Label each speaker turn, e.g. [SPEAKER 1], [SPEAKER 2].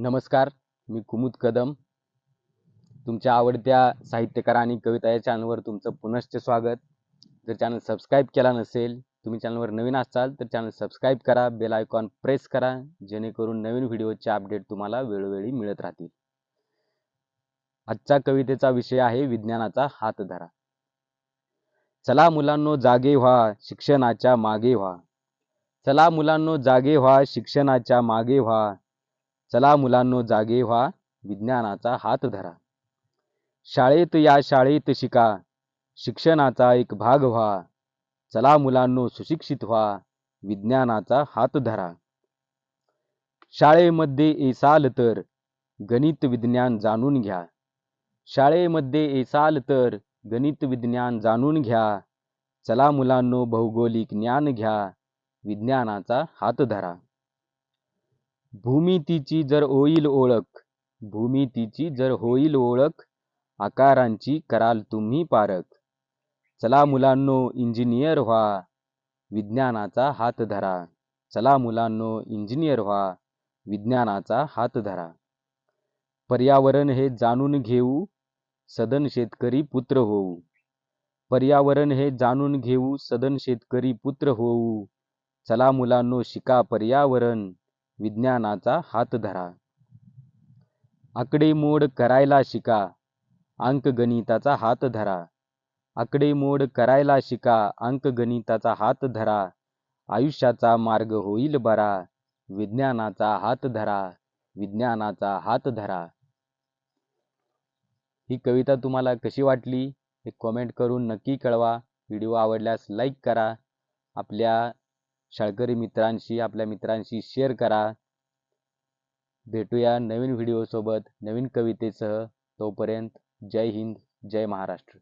[SPEAKER 1] नमस्कार मी कुमुद कदम. तुमच्या आवडत्या साहित्यकार आणि कविता या चॅनलवर तुमचं पुनश्च स्वागत. जर चॅनल सबस्क्राईब केला नसेल तुम्ही चॅनलवर नवीन असाल तर चॅनल सबस्क्राईब करा बेल आयकॉन प्रेस करा जेणेकरून नवीन व्हिडिओचे अपडेट तुम्हाला वेळोवेळी मिळत राहतील. आजचा कवितेचा विषय आहे विज्ञानाचा हात धरा चला मुलांनो जागे व्हा शिक्षणाच्या मागे व्हा. चला मुलांनो जागे व्हा शिक्षणाच्या मागे व्हा. चला मुलांनो जागे व्हा विज्ञानाचा हात धरा. शाळेत या शाळेत शिका शिक्षणाचा एक भाग व्हा. चला मुलांनो सुशिक्षित व्हा विज्ञानाचा हात धरा. शाळेमध्ये येसाल तर गणित विज्ञान जाणून घ्या. शाळेमध्ये येसाल तर गणित विज्ञान जाणून घ्या. चला मुलांनो भौगोलिक ज्ञान घ्या विज्ञानाचा हात धरा. भूमितीची जर होईल ओळख भूमितीची जर होईल ओळख आकारांची कराल तुम्ही पारख. चला मुलांनो इंजिनियर व्हा विज्ञानाचा हात धरा. चला मुलांनो इंजिनियर व्हा विज्ञानाचा हात धरा. पर्यावरण हे जाणून घेऊ सदन शेतकरी पुत्र होऊ. पर्यावरण हे जाणून घेऊ सदन शेतकरी पुत्र होऊ. चला मुलांनो शिका पर्यावरण. विज्ञानाचा हात धरा. आकडेमोड करायला शिका. अंकगणिताचा हात धरा. आकडेमोड करायला शिका. अंकगणिताचा हात धरा. आयुष्याचा मार्ग होईल बरा. विज्ञानाचा हात धरा. विज्ञानाचा हात धरा. ही कविता तुम्हाला कशी वाटली? हे कॉमेंट करून नक्की कळवा. व्हिडिओ आवडल्यास लाईक करा. आपल्या शाळकरी मित्रांशी आपल्या मित्रांशी शेअर करा. भेटूया नवीन व्हिडिओसोबत नवीन कवितेसह. तोपर्यंत जय हिंद जय महाराष्ट्र.